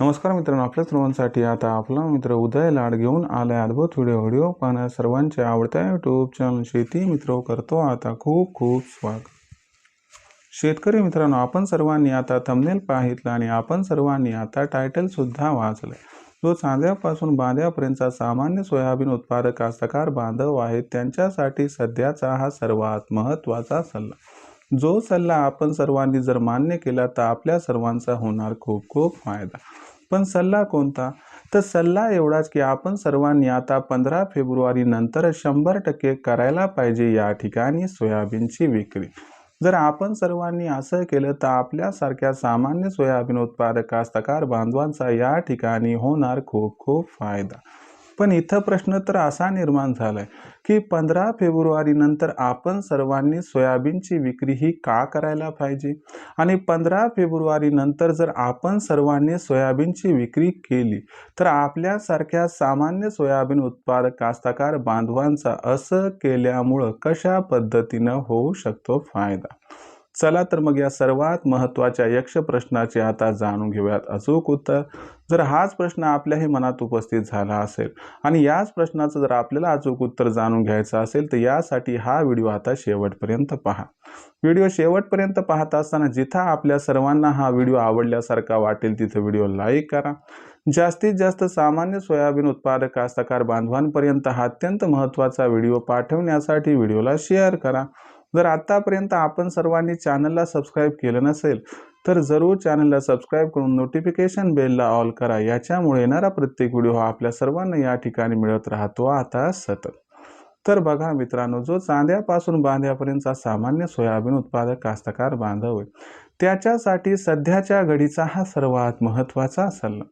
नमस्कार मित्रांनो आपल्या सर्वांसाठी आता आपला मित्र उदय लाड घेऊन आलाय अद्भुत व्हिडिओ व्हिडिओ पाहण्या सर्वांच्या आवडत्या यूट्यूब चॅनल शेती मित्र करतो आता खूप खूप स्वागत. शेतकरी मित्रांनो आपण सर्वांनी आता थंबनेल पाहितलं आणि आपण सर्वांनी आता टायटलसुद्धा वाचलं जो चांद्यापासून बांध्यापर्यंतचा सामान्य सोयाबीन उत्पादक कास्तकार बांधव आहेत त्यांच्यासाठी सध्याचा हा सर्वात महत्त्वाचा सल्ला. जो सल्ला आपण सर्वांनी जर मान्य केला तर आपल्या सर्वांचा होणार खूप खूप फायदा. पण सल्ला कोणता? तर सल्ला एवढाच की आपण सर्वांनी आता पंधरा फेब्रुवारी नंतर शंभर टक्के करायला पाहिजे या ठिकाणी सोयाबीनची विक्री. जर आपण सर्वांनी असं केलं तर आपल्यासारख्या सामान्य सोयाबीन उत्पादक कास्तकार बांधवांचा या ठिकाणी होणार खूप खूप फायदा. पण इथं प्रश्न तर असा निर्माण झालाय की पंधरा फेब्रुवारी नंतर आपण सर्वांनी सोयाबीनची विक्री ही का करायला पाहिजे? आणि पंधरा फेब्रुवारी नंतर जर आपण सर्वांनी सोयाबीनची विक्री केली तर आपल्यासारख्या सामान्य सोयाबीन उत्पादक कास्तकार बांधवांचा असं केल्यामुळं कशा पद्धतीनं होऊ शकतो फायदा? चला तर मग या सर्वात महत्त्वाच्या यक्ष प्रश्नाचे आता जाणून घेऊयात. अचूक उत्तर जर हाच प्रश्न आपल्याही मनात उपस्थित झाला असेल आणि याच प्रश्नाचं जर आपल्याला अचूक उत्तर जाणून घ्यायचं असेल तर यासाठी हा व्हिडिओ आता शेवटपर्यंत पहा. व्हिडिओ शेवटपर्यंत पाहत असताना जिथं आपल्या सर्वांना हा व्हिडिओ आवडल्यासारखा वाटेल तिथं व्हिडिओ लाईक करा. जास्तीत जास्त सामान्य सोयाबीन उत्पादक कास्तकार बांधवांपर्यंत हा अत्यंत महत्त्वाचा व्हिडिओ पाठवण्यासाठी व्हिडिओला शेअर करा. जर आत्तापर्यंत आपण सर्वांनी चॅनलला सबस्क्राईब केलं नसेल तर जरूर चॅनलला सबस्क्राईब करून नोटिफिकेशन बेलला ऑल करा. याच्यामुळे येणारा प्रत्येक व्हिडिओ हा आपल्या सर्वांना या ठिकाणी मिळत राहतो. आता सतत. तर बघा मित्रांनो जो चांद्यापासून बांध्यापर्यंतचा सामान्य सोयाबीन उत्पादक कास्तकार बांधव आहे. त्याच्यासाठी सध्याच्या घडीचा हा सर्वात महत्त्वाचा सल्ला.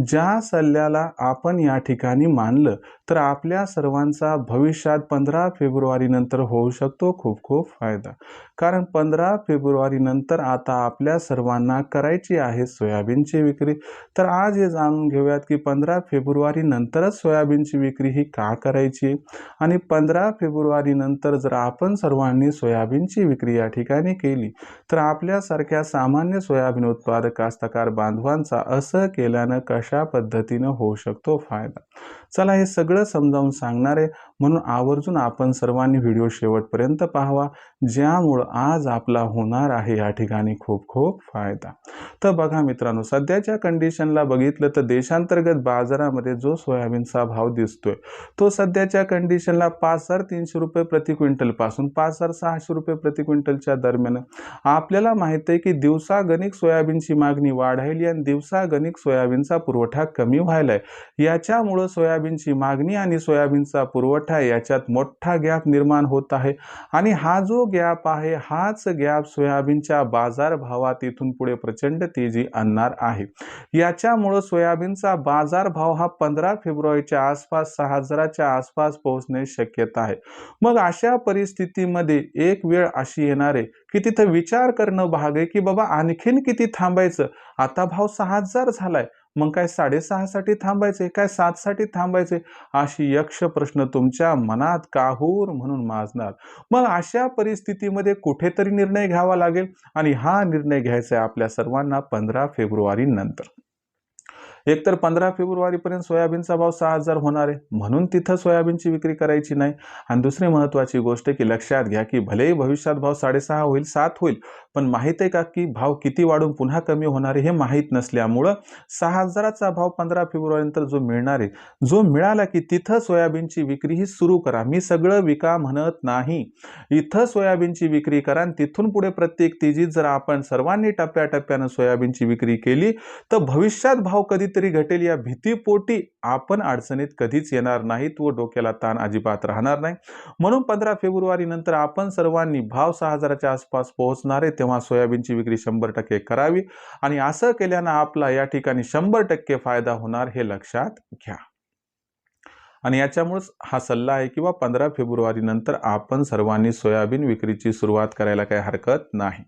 ज्या सल्ल्याला आपण या ठिकाणी मानलं तर आपल्या सर्वांचा भविष्यात पंधरा फेब्रुवारीनंतर होऊ शकतो खूप खूप फायदा. कारण पंधरा फेब्रुवारीनंतर आता आपल्या सर्वांना करायची आहे सोयाबीनची विक्री. तर आज हे जाणून घेऊयात की पंधरा फेब्रुवारीनंतरच सोयाबीनची विक्री ही का करायची? आणि पंधरा फेब्रुवारीनंतर जर आपण सर्वांनी सोयाबीनची विक्री या ठिकाणी केली तर आपल्यासारख्या सामान्य सोयाबीन उत्पादक कास्तकार बांधवांचा असं केल्यानं कशा पद्धतीनं होऊ शकतो फायदा? चला हे सगळं समजावून सांगणार आहे. म्हणून आवर्जून आपण सर्वांनी व्हिडिओ शेवटपर्यंत पाहावा. ज्यामुळं आज आपला होणार आहे या ठिकाणी खूप खूप फायदा. तर बघा मित्रांनो सध्याच्या कंडिशनला बघितलं तर देशांतर्गत बाजारामध्ये जो सोयाबीनचा भाव दिसतोय तो सध्याच्या कंडिशनला पाच हजार तीनशे रुपये प्रति क्विंटलपासून पाच हजार सहाशे रुपये प्रति क्विंटलच्या दरम्यान. आपल्याला माहीत आहे की दिवसागणिक सोयाबीनची मागणी वाढायली आणि दिवसागणिक सोयाबीनचा पुरवठा कमी व्हायला आहे याच्यामुळं सोयाबीनची मागणी आणि सोयाबीनचा पुरवठा याच्यात मोठा गॅप निर्माण होत आहे. आणि हा जो गॅप आहे हाच गॅप सोयाबीनच्या बाजारभावात इथून पुढे प्रचंड तेजी आणणार आहे. याच्यामुळं सोयाबीनचा बाजारभाव हा पंधरा फेब्रुवारीच्या आसपास सहा हजाराच्या आसपास पोहोचणे शक्यता आहे. मग अशा परिस्थितीमध्ये एक वेळ अशी येणार आहे की तिथं विचार करणं भाग आहे की बाबा आणखीन किती थांबायचं? आता भाव सहा हजार झालाय. मग काय साडेसहासाठी थांबायचे? काय सातसाठी थांबायचे? अशी यक्ष प्रश्न तुमच्या मनात काहूर म्हणून माजणार. मग अशा परिस्थितीमध्ये कुठेतरी निर्णय घ्यावा लागेल आणि हा निर्णय घ्यायचा आहे आपल्या सर्वांना पंधरा फेब्रुवारी नंतर. एकतर पंधरा फेब्रुवारीपर्यंत सोयाबीनचा भाव सहा हजार होणार आहे. म्हणून तिथं सोयाबीनची विक्री करायची नाही. आणि दुसरी महत्त्वाची गोष्ट की लक्षात घ्या की भलेही भविष्यात भाव साडेसहा होईल सात होईल पण माहीत आहे का की भाव किती वाढून पुन्हा कमी होणार आहे हे माहीत नसल्यामुळं सहा हजाराचा भाव पंधरा फेब्रुवारीनंतर जो मिळणार आहे जो मिळाला की तिथं सोयाबीनची विक्री ही सुरू करा. मी सगळं विका म्हणत नाही. इथं सोयाबीनची विक्री करा आणि तिथून पुढे प्रत्येक तेजीत जर आपण सर्वांनी टप्प्याटप्प्यानं सोयाबीनची विक्री केली तर भविष्यात भाव कधी कधीतरी घटेल या भीतीपोटी आपण अडचणीत कधीच येणार नाहीत व डोक्याला ताण अजिबात राहणार नाही. म्हणून पंधरा फेब्रुवारी नंतर आपण सर्वांनी भाव सहा हजाराच्या आसपास पोहोचणार आहे तेव्हा सोयाबीनची विक्री शंभर टक्के करावी आणि असं केल्यानं आपला या ठिकाणी शंभर टक्के फायदा होणार हे लक्षात घ्या. आणि याच्यामुळेच हा सल्ला आहे किंवा पंधरा फेब्रुवारी नंतर आपण सर्वांनी सोयाबीन विक्रीची सुरुवात करायला काही हरकत नाही.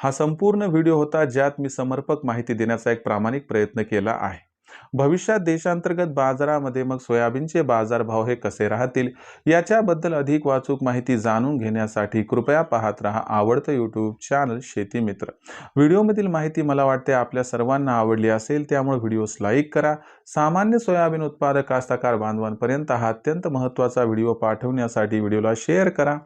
हा संपूर्ण व्हिडिओ होता ज्यात मी समर्पक माहिती देण्याचा एक प्रामाणिक प्रयत्न केला आहे. भविष्यात देशांतर्गत बाजारामध्ये मग सोयाबीनचे बाजारभाव हे कसे राहतील याच्याबद्दल अधिक वाचूक माहिती जाणून घेण्यासाठी कृपया पाहत रहा आवडतं यूट्यूब चॅनल शेती मित्र. व्हिडिओमधील माहिती मला वाटते आपल्या सर्वांना आवडली असेल त्यामुळे व्हिडिओस लाईक करा. सामान्य सोयाबीन उत्पादक कास्तकार बांधवांपर्यंत हा अत्यंत महत्त्वाचा व्हिडिओ पाठवण्यासाठी व्हिडिओला शेअर करा.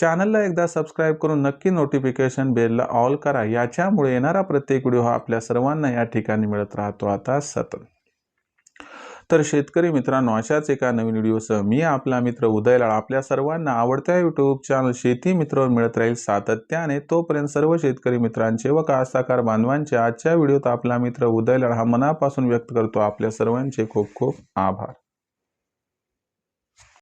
चॅनलला एकदा सबस्क्राईब करून नक्की नोटिफिकेशन बेलला ऑल करा. याच्यामुळे येणारा प्रत्येक व्हिडिओ हा आपल्या सर्वांना या ठिकाणी मिळत राहतो. आता सतत. तर शेतकरी मित्रांनो अशाच एका नवीन व्हिडिओसह मी आपला मित्र उदयलाळ आपल्या सर्वांना आवडत्या यूट्यूब चॅनल शेती मित्रवर मिळत राहील सातत्याने. तोपर्यंत सर्व शेतकरी मित्रांचे व कास्ताकार बांधवांचे आजच्या व्हिडिओत आपला मित्र उदयलाळ हा मनापासून व्यक्त करतो. आपल्या सर्वांचे खूप खूप आभार.